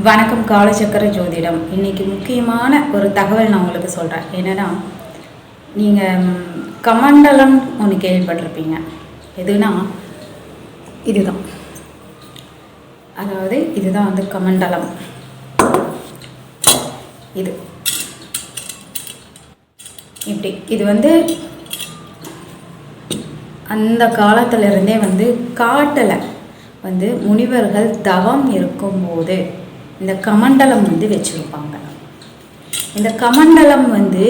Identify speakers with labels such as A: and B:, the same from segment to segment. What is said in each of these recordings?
A: வணக்கம் காலச்சக்கர ஜோதிடம். இன்னைக்கு முக்கியமான ஒரு தகவல் நான் உங்களுக்கு சொல்கிறேன் என்னென்னா நீங்கள் கமண்டலம் ஒன்று கேள்விப்பட்டிருப்பீங்க. எதுனா இதுதான். அதாவது இதுதான் வந்து கமண்டலம். இது. இப்படி இது வந்து அந்த காலத்திலிருந்தே வந்து காட்டில் வந்து முனிவர்கள் தவம் இருக்கும்போது இந்த கமண்டலம் வந்து வச்சுருப்பாங்க. இந்த கமண்டலம் வந்து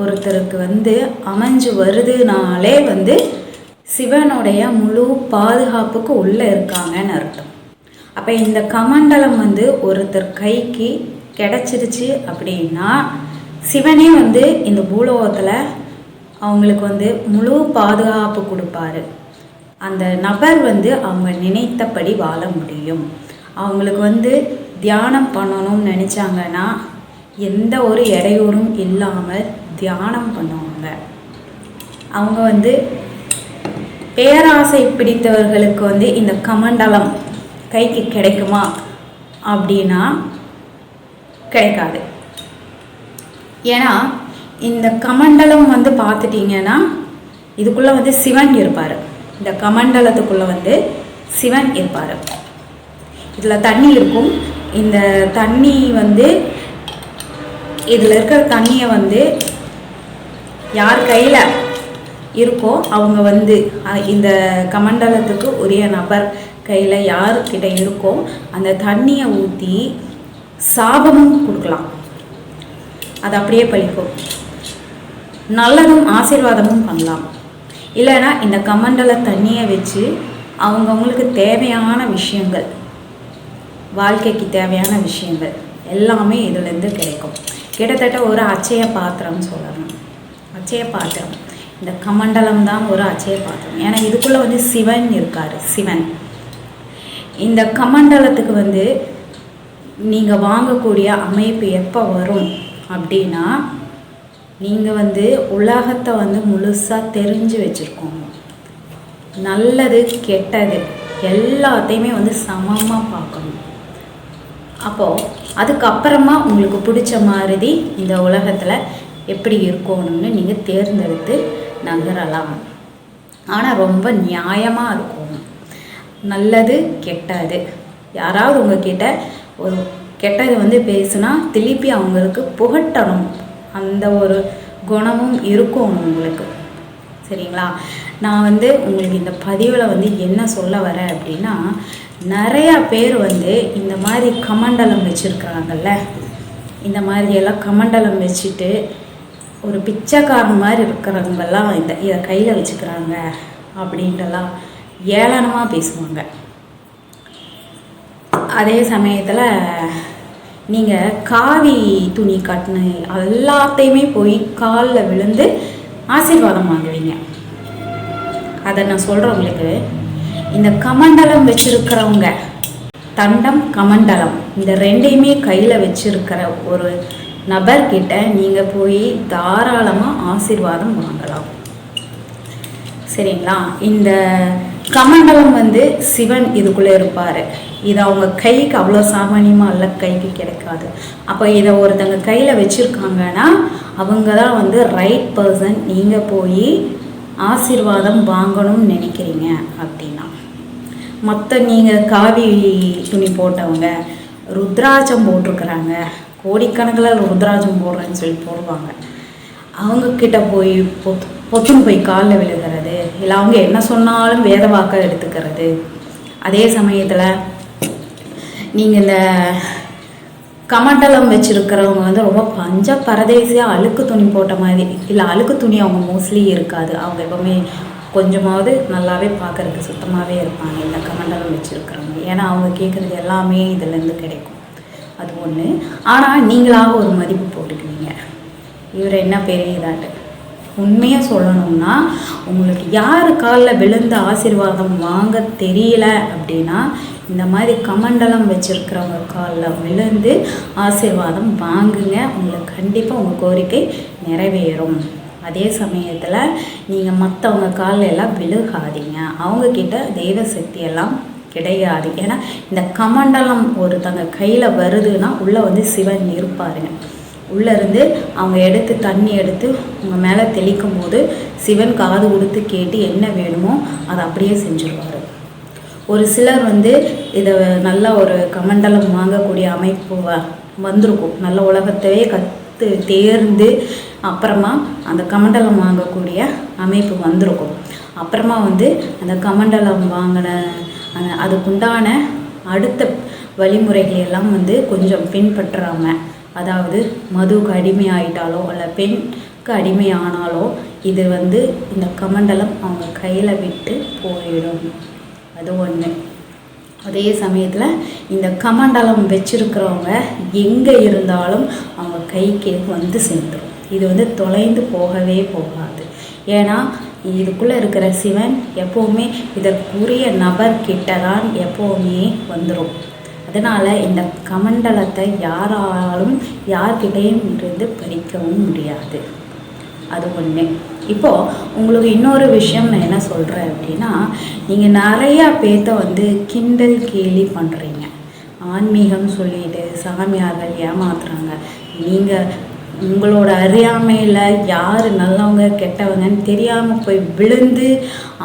A: ஒருத்தருக்கு வந்து அமைஞ்சு வருதுனாலே வந்து சிவனுடைய முழு பாதுகாப்புக்கு உள்ளே இருக்காங்கன்னு அர்த்தம். அப்போ இந்த கமண்டலம் வந்து ஒருத்தர் கைக்கு கிடச்சிருச்சு அப்படின்னா சிவனே வந்து இந்த பூலோகத்தில் அவங்களுக்கு வந்து முழு பாதுகாப்பு கொடுப்பாரு. அந்த நபர் வந்து அவங்க நினைத்தபடி வாழ முடியும். அவங்களுக்கு வந்து தியானம் பண்ணணும்னு நினச்சாங்கன்னா எந்த ஒரு இடையூறும் இல்லாமல் தியானம் பண்ணுவாங்க. அவங்க வந்து பேராசை பிடித்தவர்களுக்கு வந்து இந்த கமண்டலம் கைக்கு கிடைக்குமா அப்படின்னா கிடைக்காது. ஏன்னா இந்த கமண்டலம் வந்து பார்த்துட்டிங்கன்னா இதுக்குள்ளே வந்து சிவன் இருப்பார். இந்த கமண்டலத்துக்குள்ளே வந்து சிவன் இருப்பார். இதில் தண்ணி இருக்கும் இந்த தண்ணி வந்து இதில் இருக்கிற தண்ணியை வந்து யார் கையில் இருக்கோ அவங்க வந்து இந்த கமண்டலத்துக்கு உரிய நபர் கையில் யார்கிட்ட இருக்கோ அந்த தண்ணியை ஊற்றி சாபமும் கொடுக்கலாம். அது அப்படியே பழிக்கும். நல்லதும் ஆசீர்வாதமும் பண்ணலாம். இல்லைன்னா இந்த கமண்டல தண்ணியை வச்சு அவங்கவுங்களுக்கு தேவையான விஷயங்கள் வாழ்க்கைக்கு தேவையான விஷயங்கள் எல்லாமே இதுலேருந்து கிடைக்கும். கிட்டத்தட்ட ஒரு அச்சய பாத்திரம் சொல்லணும். அச்சய பாத்திரம் இந்த கமண்டலம் தான் ஒரு அச்சய பாத்திரம் ஏன்னா இதுக்குள்ளே வந்து சிவன் இருக்கார் சிவன். இந்த கமண்டலத்துக்கு வந்து நீங்கள் வாங்கக்கூடிய அமைப்பு எப்போ வரும் அப்படின்னா நீங்கள் வந்து உலகத்தை வந்து முழுசாக தெரிஞ்சு வச்சுருக்கோங்க நல்லது கெட்டது எல்லாத்தையுமே வந்து சமமாக பார்க்கணும். அப்போது அதுக்கப்புறமா உங்களுக்கு பிடிச்ச மாதிரி இந்த உலகத்தில் எப்படி இருக்கணும்னு நீங்கள் தேர்ந்தெடுத்து நகரலாம். ஆனால் ரொம்ப நியாயமாக இருக்கும் நல்லது கெட்டது. யாராவது உங்ககிட்ட ஒரு கெட்டது வந்து பேசுனா திருப்பி அவங்களுக்கு புகட்டணும். அந்த ஒரு குணமும் இருக்கும் உங்களுக்கு. சரிங்களா? நான் வந்து உங்களுக்கு இந்த பதிவில் வந்து என்ன சொல்ல வரேன் அப்படின்னா நிறையா பேர் வந்து இந்த மாதிரி கமண்டலம் வச்சுருக்குறாங்கல்ல? இந்த மாதிரி எல்லாம் கமண்டலம் வச்சுட்டு ஒரு பிச்சைக்காரன் மாதிரி இருக்கிறவங்கெல்லாம் இந்த இதை கையில் வச்சுக்கிறாங்க அப்படின்ட்டுலாம் ஏளனமாக பேசுவாங்க. அதே சமயத்தில் நீங்கள் காவி துணி கட்டின எல்லாத்தையுமே போய் காலில் விழுந்து ஆசீர்வாதம் வாங்குவீங்க. அதை நான் சொல்கிறவங்களுக்கு இந்த கமண்டலம் வச்சிருக்கிறவங்க. தண்டம் கமண்டலம். இந்த ரெண்டையுமே கையில் வச்சிருக்கிற ஒரு நபர்கிட்ட நீங்கள் போய் தாராளமாக ஆசீர்வாதம் வாங்கலாம். சரிங்களா? இந்த கமண்டலம் வந்து சிவன் இதுக்குள்ளே இருப்பார். இது அவங்க கைக்கு அவ்வளோ சாமானியமாக அல்ல கைக்கு கிடைக்காது. அப்போ இதை ஒருத்தங்க கையில் வச்சுருக்காங்கன்னா அவங்க தான் வந்து ரைட் பர்சன் நீங்கள் போய் ஆசிர்வாதம் வாங்கணும்னு நினைக்கிறீங்க அப்படின்னா. மற்ற நீங்கள் காவி துணி போட்டவங்க ருத்ராட்சம் போட்டிருக்கிறாங்க. கோடிக்கணக்கில் ருத்ராட்சம் போடுறேன்னு சொல்லி போடுவாங்க. அவங்க கிட்ட போய் பொத் பொத்துன்னு போய் காலில் விழுகிறது இல்லை அவங்க என்ன சொன்னாலும் வேத வாக்கை எடுத்துக்கிறது. அதே சமயத்தில் நீங்கள் இந்த கமண்டலம் வச்சுருக்கிறவங்க வந்து ரொம்ப பஞ்ச பரதேசியாக அழுக்கு துணி போட்ட மாதிரி இல்லை அழுக்கு துணி அவங்க மோஸ்ட்லி இருக்காது. அவங்க எப்பவுமே கொஞ்சமாவது நல்லாவே பார்க்கறதுக்கு சுத்தமாகவே இருப்பாங்க. இந்த கமண்டலம் வச்சுருக்கிறவங்க. ஏன்னா அவங்க கேட்குறது எல்லாமே இதுலேருந்து கிடைக்கும். அது ஒன்று ஆனால் நீங்களாக ஒரு மதிப்பு போட்டுக்குவீங்க. இவர் என்ன பெரிய இதாட்டு உண்மையாக சொல்லணும்னா உங்களுக்கு யார் காலில் விழுந்து ஆசீர்வாதம் வாங்க தெரியல அப்படின்னா இந்த மாதிரி கமண்டலம் வச்சுருக்கிறவங்க காலில் விழுந்து ஆசீர்வாதம் வாங்குங்க. உங்களுக்கு கண்டிப்பாக உங்கள் கோரிக்கை நிறைவேறும். அதே சமயத்தில் நீங்கள் மற்றவங்க காலையெல்லாம் எல்லாம் விழுகாதீங்க. அவங்கக்கிட்ட தெய்வ சக்தியெல்லாம் கிடையாது. ஏன்னா இந்த கமண்டலம் ஒருத்தங்க கையில் வருதுன்னா உள்ளே வந்து சிவன் இருப்பாருங்க. உள்ளேருந்து அவங்க எடுத்து தண்ணி எடுத்து உங்கள் மேலே தெளிக்கும் போது சிவன் காது கொடுத்து கேட்டு என்ன வேணுமோ அதை அப்படியே செஞ்சுருவார். ஒரு சிலர் வந்து இதை நல்ல ஒரு கமண்டலம் வாங்கக்கூடிய அமைப்பு வந்துருக்கும் வந்திருக்கும். நல்ல உலகத்தையே கற்று தேர்ந்து அப்புறமா அந்த கமண்டலம் வாங்கக்கூடிய அமைப்பு வந்திருக்கும். அப்புறமா வந்து அந்த கமண்டலம் வாங்கின அந்த அதுக்குண்டான அடுத்த வழிமுறைகளெல்லாம் வந்து கொஞ்சம் பின்பற்றாமல் அதாவது மதுவுக்கு அடிமை ஆகிட்டாலோ அல்ல பெண்க்கு அடிமை ஆனாலோ இது வந்து இந்த கமண்டலம் அவங்க கையில் விட்டு போயிடும். அது ஒன்று அதே சமயத்தில் இந்த கமண்டலம் வச்சுருக்கிறவங்க எங்கே இருந்தாலும் அவங்க கைக்கு வந்து சேர்ந்துடும் இது வந்து தொலைந்து போகவே போகாது. ஏன்னா இதுக்குள்ளே இருக்கிற சிவன் எப்போவுமே இதற்குரிய நபர்கிட்ட தான் எப்போவுமே வந்துடும் அதனால் இந்த கமண்டலத்தை யாராலும் யார்கிட்டையும் இருந்து பறிக்கவும் முடியாது. அது ஒன்று இப்போது உங்களுக்கு இன்னொரு விஷயம் நான் என்ன சொல்கிறேன் அப்படின்னா நீங்கள் நிறையா பேர்த்த வந்து கிண்டல் கேலி பண்ணுறீங்க ஆன்மீகம் சொல்லிட்டு சாமியார்கள் ஏமாத்துறாங்க. நீங்கள் உங்களோட அறியாமையில் யார் நல்லவங்க கெட்டவங்கன்னு தெரியாமல் போய் விழுந்து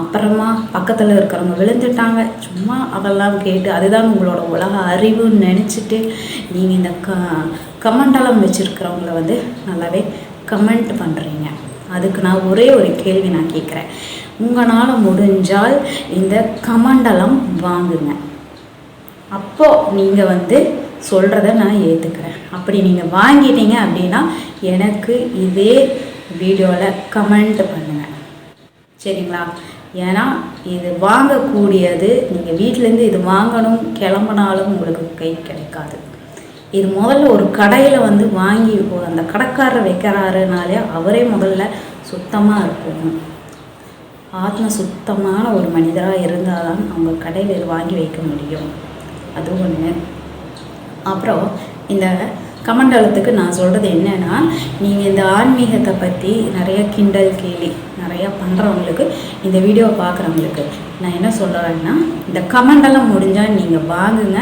A: அப்புறமா பக்கத்தில் இருக்கிறவங்க விழுந்துட்டாங்க. சும்மா அதெல்லாம் கேட்டு அதுதான் உங்களோட உலக அறிவுன்னு நினச்சிட்டு நீங்கள் இந்த க கமெண்டெல்லாம் வச்சுருக்கிறவங்கள வந்து நல்லாவே கமெண்ட் பண்ணுறீங்க அதுக்கு நான் ஒரே ஒரு கேள்வி நான் கேட்குறேன் உங்களால் முடிஞ்சால் இந்த கமண்டலம் வாங்குங்க. அப்போது நீங்கள் வந்து சொல்கிறத நான் ஏற்றுக்கிறேன் அப்படி நீங்கள் வாங்கிட்டீங்க அப்படின்னா எனக்கு இதே வீடியோவில் கமெண்ட் பண்ணுங்கள் சரிங்களா? ஏன்னா இது வாங்கக்கூடியது நீங்கள் வீட்டிலேருந்து இது வாங்கணும் கிளம்புனாலும் உங்களுக்கு கை கிடைக்காது. இது முதல்ல ஒரு கடையில் வந்து வாங்கி அந்த கடைக்காரர் வைக்கிறாருனாலே அவரே முதல்ல சுத்தமாக இருக்கும் ஆத்ம சுத்தமான ஒரு மனிதராக இருந்தால் தான் அவங்க கடையில் வாங்கி வைக்க முடியும். அது ஒன்று அப்புறம் இந்த கமண்டலத்துக்கு நான் சொல்கிறது என்னென்னா நீங்கள் இந்த ஆன்மீகத்தை பற்றி நிறைய கிண்டல் கேலி நிறையா பண்ணுறவங்களுக்கு இந்த வீடியோவை பார்க்குறவங்களுக்கு நான் என்ன சொல்கிறேன்னா இந்த கமண்டலம் முடிஞ்சால் நீங்கள் வாங்குங்க.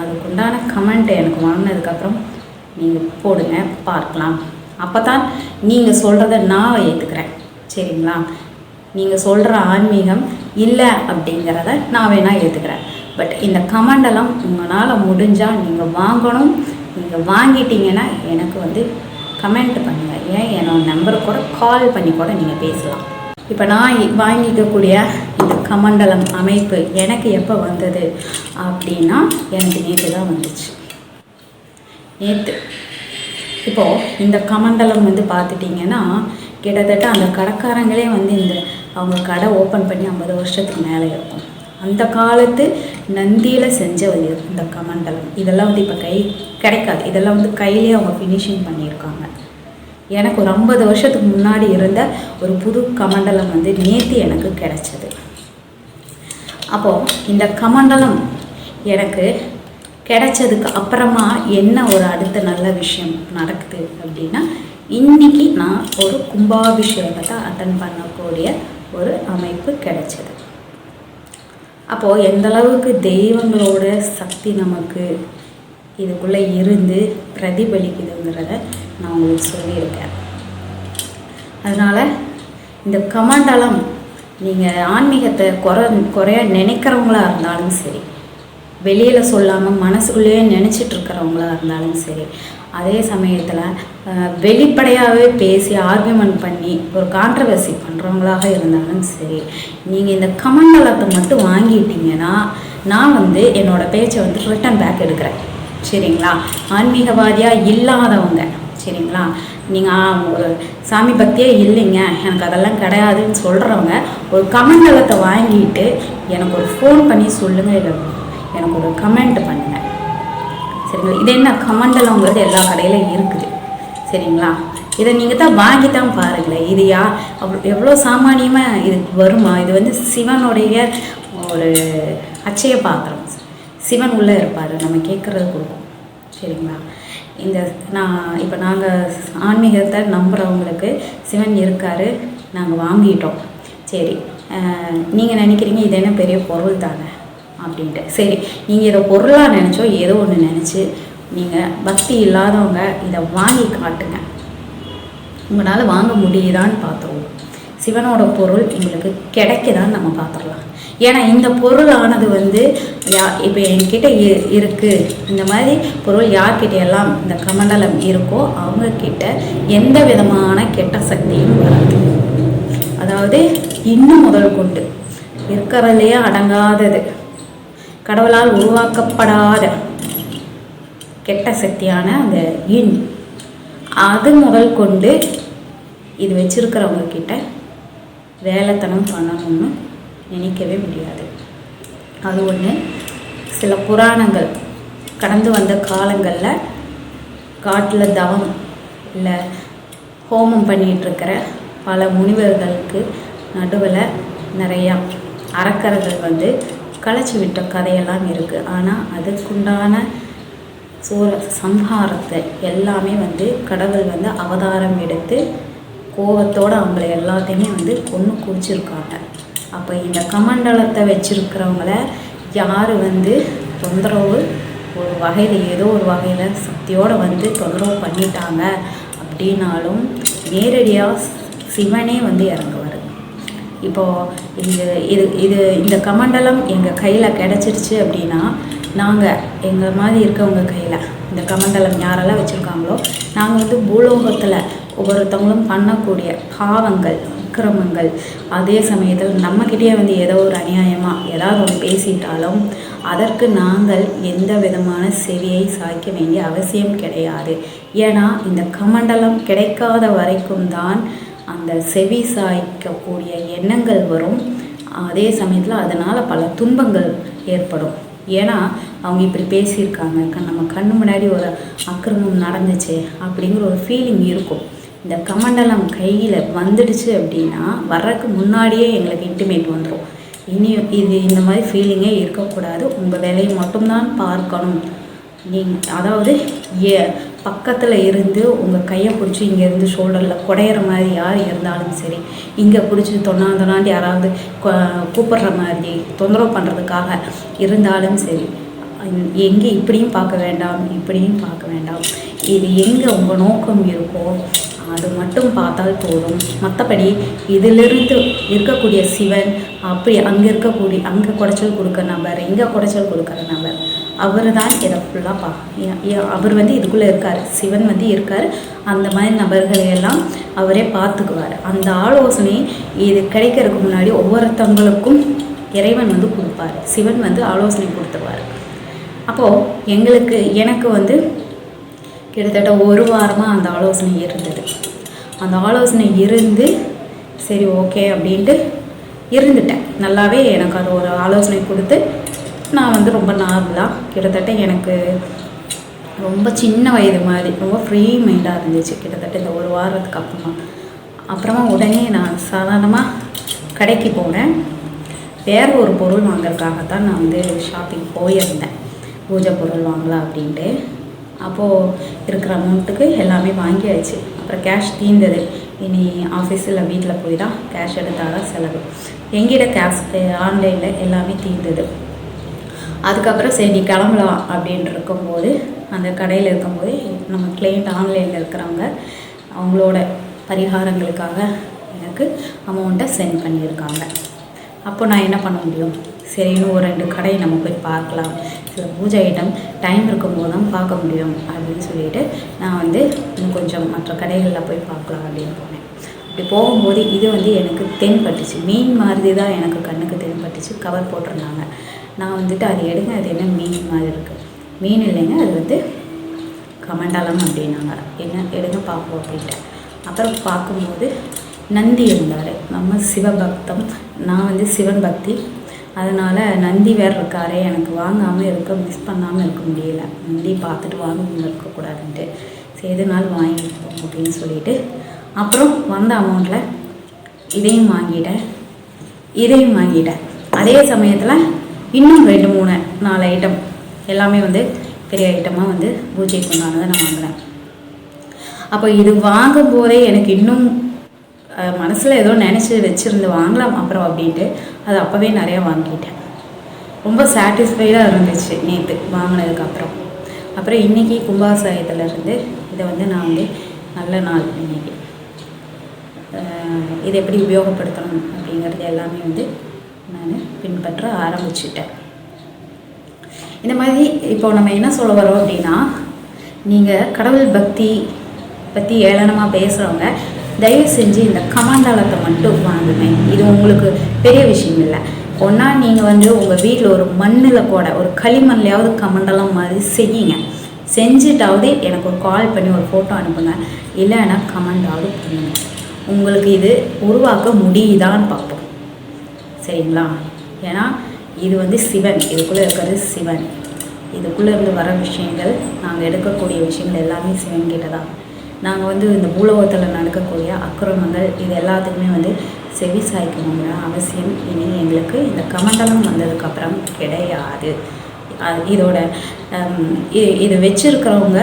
A: அதுக்குண்டான கமெண்ட்டை எனக்கு வாங்கினதுக்கப்புறம் நீங்கள் போடுங்க பார்க்கலாம். அப்போ தான் நீங்கள் சொல்கிறத நான் ஏற்றுக்கிறேன் சரிங்களா? நீங்கள் சொல்கிற ஆன்மீகம் இல்லை அப்படிங்கிறத நான் வேணால் ஏற்றுக்கிறேன் பட் இந்த கமெண்டெல்லாம் உங்களால் முடிஞ்சால் நீங்கள் வாங்கணும். நீங்கள் வாங்கிட்டீங்கன்னா எனக்கு வந்து கமெண்ட் பண்ணுங்கள் ஏன்? என்னோட நம்பரை கூட கால் பண்ணி கூட நீங்கள் பேசலாம். இப்போ நான் வாங்கிக்கக்கூடிய இந்த கமண்டலம் அமைப்பு எனக்கு எப்போ வந்தது அப்படின்னா எனக்கு நேற்று தான் வந்துச்சு. நேற்று இப்போது இந்த கமண்டலம் வந்து பார்த்துட்டிங்கன்னா கிட்டத்தட்ட அந்த கடைக்காரங்களே வந்து இந்த அவங்க கடை ஓப்பன் பண்ணி ஐம்பது வருஷத்துக்கு மேலே இருக்கும். அந்த காலத்து நந்தியில் செஞ்ச ஒரு இந்த கமண்டலம். இதெல்லாம் வந்து இப்போ கை கிடைக்காது. இதெல்லாம் வந்து கையிலே அவங்க ஃபினிஷிங் பண்ணியிருக்காங்க. எனக்கு ஒரு ஐம்பது வருஷத்துக்கு முன்னாடி இருந்த ஒரு புது கமண்டலம் வந்து நேற்று எனக்கு கிடைச்சது. அப்போது இந்த கமண்டலம் எனக்கு கிடைச்சதுக்கு அப்புறமா என்ன ஒரு அடுத்த நல்ல விஷயம் நடக்குது அப்படின்னா இன்றைக்கி நான் ஒரு கும்பாபிஷேகத்தை அட்டன் பண்ணக்கூடிய ஒரு அமைப்பு கிடைச்சது. அப்போது எந்த அளவுக்கு தெய்வங்களோட சக்தி நமக்கு இதுக்குள்ளே இருந்து பிரதிபலிக்குதுங்கிறத நான் உங்களுக்கு சொல்லியிருக்கேன். அதனால் இந்த கமண்டலம் நீங்கள் ஆன்மீகத்தை குறை குறைய நினைக்கிறவங்களா இருந்தாலும் சரி வெளியில் சொல்லாமல் மனசுக்குள்ளேயே நினச்சிட்டு இருக்கிறவங்களா இருந்தாலும் சரி அதே சமயத்தில் வெளிப்படையாகவே பேசி ஆர்கியூமெண்ட் பண்ணி ஒரு கான்ட்ரவர்சி பண்ணுறவங்களாக இருந்தாலும் சரி நீங்கள் இந்த கமண்டலத்தை மட்டும் வாங்கிட்டீங்கன்னா நான் வந்து என்னோடய பேச்சை வந்து ரிட்டன் பேக் எடுக்கிறேன். சரிங்களா? ஆன்மீகவாதியாக இல்லாதவங்க. சரிங்களா? நீங்கள் ஒரு சாமி பக்தியே இல்லைங்க. எனக்கு அதெல்லாம் கிடையாதுன்னு சொல்கிறவங்க ஒரு கமண்டலத்தை வாங்கிட்டு எனக்கு ஒரு ஃபோன் பண்ணி சொல்லுங்கள் இல்லை எனக்கு ஒரு கமெண்ட் பண்ணுங்கள் சரிங்களா? இது என்ன கமண்டலங்கிறது எல்லா கடையிலும் இருக்குது. சரிங்களா? இதை நீங்கள் தான் வாங்கி தான் பாருங்களேன். இது யா அவ்வளோ எவ்வளோ சாமானியமாக இது வருமா? இது வந்து சிவனுடைய ஒரு அச்சய பாத்திரம். சிவன் உள்ளே இருப்பார். நம்ம கேட்குறது கொடுக்கும். சரிங்களா? இந்த நான் இப்போ நாங்கள் ஆன்மீகத்தை நம்புகிறவங்களுக்கு சிவன் இருக்கார். நாங்கள் வாங்கிட்டோம். சரி. நீங்கள் நினைக்கிறீங்க இது என்ன பெரிய பொருள் தானே? அப்படின்ட்டு. சரி நீங்கள் இதை பொருளாக நினச்சோ ஏதோ ஒன்று நினச்சி நீங்கள் பக்தி இல்லாதவங்க இதை வாங்கி காட்டுங்க. உங்களால் வாங்க முடியுதான்னு பார்த்துருவோம். சிவனோட பொருள் உங்களுக்கு கிடைக்குதான்னு நம்ம பார்த்துடலாம். ஏன்னா இந்த பொருளானது வந்து யா இப்போ என்கிட்ட இ- இருக்குது இந்த மாதிரி பொருள் யார்கிட்ட எல்லாம் இந்த கமண்டலம் இருக்கோ அவங்கக்கிட்ட எந்த விதமான கெட்ட சக்தியும் வராது. அதாவது இன்னும் முதல் கொண்டு. இருக்கிறதுலையே அடங்காதது. கடவுளால் உருவாக்கப்படாத கெட்ட சக்தியான அந்த இன் அது முதல் கொண்டு இது வச்சிருக்கிறவங்க கிட்ட வேலைத்தனம் பண்ணணும்னு நினைக்கவே முடியாது. அது ஒன்று சில புராணங்கள் கடந்து வந்த காலங்களில் காட்டில் தவம் இல்லை ஹோமம் பண்ணிகிட்ருக்கிற இருக்கிற பல முனிவர்களுக்கு நடுவில் நிறையா அரக்கர்கள் வந்து களைச்சி விட்ட கதையெல்லாம் இருக்குது ஆனால் அதுக்குண்டான சூர சம்ஹாரத்தை எல்லாமே வந்து கடவுள் வந்து அவதாரம் எடுத்து கோவத்தோடு அவங்கள எல்லாத்தையுமே வந்து கொன்று குடிச்சிருக்காங்க அப்போ இந்த கமண்டலத்தை வச்சுருக்கிறவங்கள யார் வந்து தொந்தரவு ஒரு வகையில் ஏதோ ஒரு வகையில் சக்தியோடு வந்து தொந்தரவு பண்ணிட்டாங்க அப்படின்னாலும் நேரடியாக சிவனே வந்து இறங்குவார். இப்போது இது இது இது இந்த கமண்டலம் எங்கள் கையில் கிடச்சிருச்சு அப்படின்னா நாங்கள் எங்கள் மாதிரி இருக்கவங்க கையில் இந்த கமண்டலம் யாரெல்லாம் வச்சுருக்காங்களோ நாங்கள் வந்து பூலோகத்தில் ஒவ்வொருத்தவங்களும் பண்ணக்கூடிய பாவங்கள் அக்கிரமங்கள் அதே சமயத்தில் நம்மக்கிட்டேயே வந்து ஏதோ ஒரு அநியாயமாக ஏதாவது ஒன்று பேசிட்டாலும் அதற்கு நாங்கள் எந்த விதமான செவியை சாய்க்க வேண்டிய அவசியம் கிடையாது. ஏன்னா இந்த கமண்டலம் கிடைக்காத வரைக்கும் தான் அந்த செவி சாய்க்கக்கூடிய எண்ணங்கள் வரும். அதே சமயத்தில் அதனால் பல துன்பங்கள் ஏற்படும். ஏன்னா அவங்க இப்படி பேசியிருக்காங்க. கண் நம்ம கண்ணு முன்னாடி ஒரு அக்கிரமம் நடந்துச்சு அப்படிங்கிற ஒரு ஃபீலிங் இருக்கும். இந்த கமண்டலம் கையில் வந்துடுச்சு அப்படின்னா வர்றதுக்கு முன்னாடியே எங்களுக்கு இன்டிமேட் வந்துடும் இனி இது இந்த மாதிரி ஃபீலிங்கே இருக்கக்கூடாது. உங்கள் வேலையை மட்டும்தான் பார்க்கணும். நீங்கள் அதாவது ஏ பக்கத்தில் இருந்து உங்கள் கையை பிடிச்சி இங்கேருந்து ஷோல்டரில் குடையிற மாதிரி யார் இருந்தாலும் சரி இங்கே பிடிச்சி தொண்ணா தொண்ணாண்டி யாராவது கூப்பிட்ற கூப்பிடுற மாதிரி தொந்தரவு பண்ணுறதுக்காக இருந்தாலும் சரி எங்கே இப்படியும் பார்க்க வேண்டாம் இப்படியும் பார்க்க வேண்டாம் இது எங்கே உங்கள் நோக்கம் இருக்கோ அது மட்டும் பார்த்தால் போதும். மற்றபடி இதிலிருந்து இருக்கக்கூடிய சிவன் அப்படி அங்கே இருக்கக்கூடிய அங்கே குடைச்சல் கொடுக்குற நபர் இங்கே குடைச்சல் கொடுக்குற நபர் அவர் தான் இதை ஃபுல்லாக பா அவர் வந்து இதுக்குள்ளே இருக்கார். சிவன் வந்து இருக்கார். அந்த மாதிரி நபர்களை எல்லாம் அவரே பார்த்துக்குவார். அந்த ஆலோசனை இது கிடைக்கிறதுக்கு முன்னாடி ஒவ்வொருத்தவங்களுக்கும் இறைவன் வந்து கொடுப்பார். சிவன் வந்து ஆலோசனை கொடுத்துருவார். அப்போது எங்களுக்கு எனக்கு வந்து கிட்டத்தட்ட ஒரு வாரமாக அந்த ஆலோசனை இருந்தது. அந்த ஆலோசனை இருந்து சரி ஓகே அப்படின்ட்டு இருந்துட்டேன். நல்லாவே எனக்கு அது ஒரு ஆலோசனை கொடுத்து நான் வந்து ரொம்ப நார்மலாக கிட்டத்தட்ட எனக்கு ரொம்ப சின்ன வயது மாதிரி ரொம்ப ஃப்ரீ மைண்டாக இருந்துச்சு கிட்டத்தட்ட இந்த ஒரு வாரத்துக்கு அப்புறமா. அப்புறமா உடனே நான் சாதாரணமாக கடைக்கு போனேன் வேறு ஒரு பொருள் வாங்குறதுக்காக தான் நான் வந்து ஷாப்பிங் போயிருந்தேன். பூஜை பொருள் வாங்கலாம் அப்படின்ட்டு. அப்போது இருக்கிற அமௌண்ட்டுக்கு எல்லாமே வாங்கியாச்சு. அப்புறம் கேஷ் தீர்ந்தது இனி ஆஃபீஸில் வீட்டில் போய் தான் கேஷ் எடுத்தால் தான் செலவு எங்கிட்ட கேஷ் ஆன்லைனில் எல்லாமே தீர்ந்தது அதுக்கப்புறம் சரி நீ கிளம்பலாம் அப்படின்ட்டு இருக்கும்போது அந்த கடையில் இருக்கும்போது நம்ம கிளைண்ட் ஆன்லைனில் இருக்கிறவங்க அவங்களோட பரிகாரங்களுக்காக எனக்கு அமௌண்ட்டை சென்ட் பண்ணியிருக்காங்க. அப்போ நான் என்ன பண்ண முடியும்? சரி இன்னும் ஒரு ரெண்டு கடையை நம்ம போய் பார்க்கலாம். சில பூஜை ஐட்டம் டைம் இருக்கும்போது தான் பார்க்க முடியும் அப்படின்னு சொல்லிட்டு நான் வந்து இன்னும் கொஞ்சம் மற்ற கடைகளில் போய் பார்க்கலாம் அப்படின்னு போனேன். அப்படி போகும்போது இது வந்து எனக்கு தென்பட்டுச்சு. மீன் மாதிரி தான் எனக்கு கண்ணுக்கு தென்பட்டுச்சு. கவர் போட்டிருந்தாங்க. நான் வந்துட்டு அது எடுங்க அது என்ன மீன் மாதிரி இருக்குது மீன் இல்லைங்க அது வந்து கமண்டலம் அப்படின்னாங்க. என்ன எடுங்க பார்ப்போம் அப்படின்ட்டு. அப்புறம் பார்க்கும்போது நந்தி இருந்தார். நம்ம சிவபக்தம். நான் வந்து சிவன் பக்தி. அதனால் நந்தி வேறு இருக்காரே எனக்கு வாங்காமல் இருக்க மிஸ் பண்ணாமல் இருக்க முடியல. நந்தி பார்த்துட்டு வாங்க இருக்கக்கூடாதுன்ட்டு சரி நாள் வாங்கிப்போம் அப்படின்னு சொல்லிட்டு. அப்புறம் வந்த அமௌண்ட்டில் இதையும் வாங்கிட்டேன். இதையும் வாங்கிட்டேன். அதே சமயத்தில் இன்னும் ரெண்டு மூணு நாலு ஐட்டம் எல்லாமே வந்து பெரிய ஐட்டமாக வந்து பூஜைக்கு உண்டானதை நான் வாங்கினேன் அப்போ இது வாங்கும் போதே எனக்கு இன்னும் மனசில் ஏதோ நினச்சி வச்சுருந்து வாங்கலாம் அப்புறம் அப்படின்ட்டு அது அப்போவே நிறையா வாங்கிட்டேன். ரொம்ப சாட்டிஸ்ஃபைடாக இருந்துச்சு நேற்று வாங்கினதுக்கப்புறம் அப்புறம். இன்றைக்கி கும்பாசாயத்துலேருந்து இதை வந்து நான் வந்து நல்ல நாள் இன்றைக்கி இதை எப்படி உபயோகப்படுத்தணும் அப்படிங்கிறது எல்லாமே வந்து நான் பின்பற்ற ஆரம்பிச்சிட்டேன். இந்த மாதிரி இப்போ நம்ம என்ன சொல்ல வரோம் அப்படின்னா நீங்கள் கடவுள் பக்தி பற்றி ஏளனமாக பேசுகிறவங்க தயவு செஞ்சு இந்த கமாண்டலத்தை மட்டும் வாங்குமே இது உங்களுக்கு பெரிய விஷயம் இல்லை. ஒன்றா நீங்கள் வந்து உங்கள் வீட்டில் ஒரு மண்ணில் கூட ஒரு களிமண்லையாவது கமண்டலம் மாதிரி செய்யுங்க. செஞ்சுட்டாவது எனக்கு ஒரு கால் பண்ணி ஒரு ஃபோட்டோ அனுப்புங்க. இல்லைன்னா கமெண்டாவது பண்ணுங்க. உங்களுக்கு இது உருவாக்க முடியுதான்னு பார்ப்போம். சரிங்களா? ஏன்னா இது வந்து சிவன். இதுக்குள்ளே இருக்கிறது சிவன். இதுக்குள்ளே இருந்து வர விஷயங்கள் நாங்கள் எடுக்கக்கூடிய விஷயங்கள் எல்லாமே சிவன் கிட்ட தான். நாங்கள் வந்து இந்த பூலோகத்தில் நடக்கக்கூடிய அக்கிரமங்கள் இது எல்லாத்துக்குமே வந்து செவி சாய்க்கணுங்கிற அவசியம் இனி எங்களுக்கு இந்த கமண்டலம் வந்ததுக்கப்புறம் கிடையாது. அது இதோட இதை வச்சிருக்கிறவங்க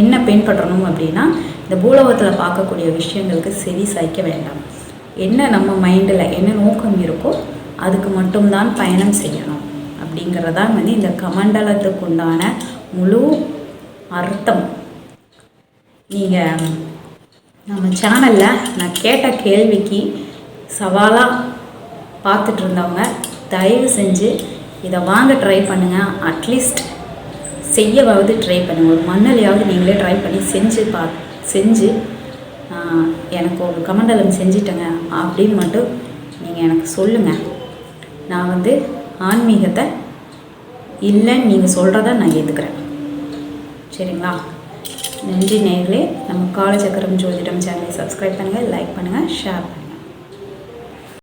A: என்ன பின்பற்றணும் அப்படின்னா இந்த பூலோகத்தில் பார்க்கக்கூடிய விஷயங்களுக்கு செவி சாய்க்க வேண்டாம். என்ன நம்ம மைண்டில் என்ன நோக்கம் இருக்கோ அதுக்கு மட்டும்தான் பயணம் செய்யணும். அப்படிங்கிறதான் வந்து இந்த கமண்டலத்துக்கு உண்டான முழு அர்த்தம். நீங்கள் நம்ம சேனலில் நான் கேட்ட கேள்விக்கு சவாலாக பார்த்துட்டு இருந்தவங்க தயவு செஞ்சு இதை வாங்க ட்ரை பண்ணுங்கள் அட்லீஸ்ட் செய்யவாவது ட்ரை பண்ணுங்கள் ஒரு மண்ணிலையாவது நீங்களே ட்ரை பண்ணி செஞ்சு பா செஞ்சு எனக்கு ஒரு கமண்டலம் செஞ்சிட்டேங்க. அப்படின்னு மட்டும் நீங்கள் எனக்கு சொல்லுங்கள் நான் வந்து ஆன்மீகத்தை இல்லைன்னு நீங்கள் சொல்கிறத நான் ஏற்றுக்கிறேன் சரிங்களா? நன்றி நேர்களே. நம்ம காலச்சக்கரம் ஜோதிடம் சேனலை சப்ஸ்கிரைப் பண்ணுங்கள் லைக் பண்ணுங்கள் ஷேர் பண்ணுங்கள்